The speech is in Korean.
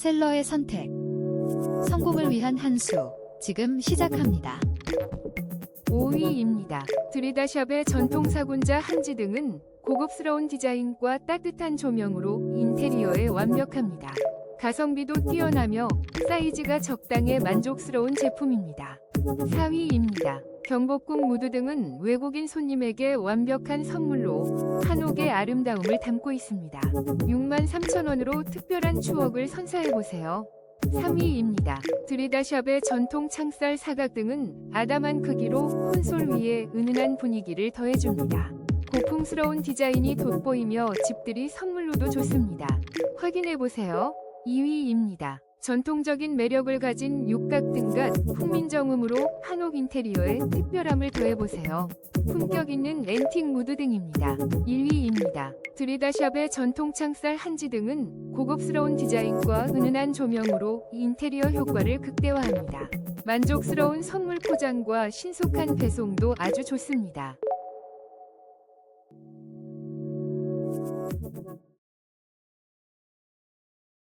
셀러의 선택. 성공을 위한 한 수. 지금 시작합니다. 5위입니다. 드리다샵의 전통 사군자 한지 등은 고급스러운 디자인과 따뜻한 조명으로 인테리어에 완벽합니다. 가성비도 뛰어나며 사이즈가 적당해 만족스러운 제품입니다. 4위입니다. 경복궁 무드 등은 외국인 손님에게 완벽한 선물로 한옥의 아름다움을 담고 있습니다. 6만 3천 원으로 특별한 추억을 선사해보세요. 3위입니다. 드리다샵의 전통 창살 사각 등은 아담한 크기로 콘솔 위에 은은한 분위기를 더해줍니다. 고풍스러운 디자인이 돋보이며 집들이 선물로도 좋습니다. 확인해보세요. 2위입니다. 전통적인 매력을 가진 육각 등갓 훈민정음으로 한옥 인테리어에 특별함을 더해보세요. 품격 있는 앤틱 무드 등입니다. 1위입니다. 드리다샵의 전통 창살 한지 등은 고급스러운 디자인과 은은한 조명으로 인테리어 효과를 극대화합니다. 만족스러운 선물 포장과 신속한 배송도 아주 좋습니다.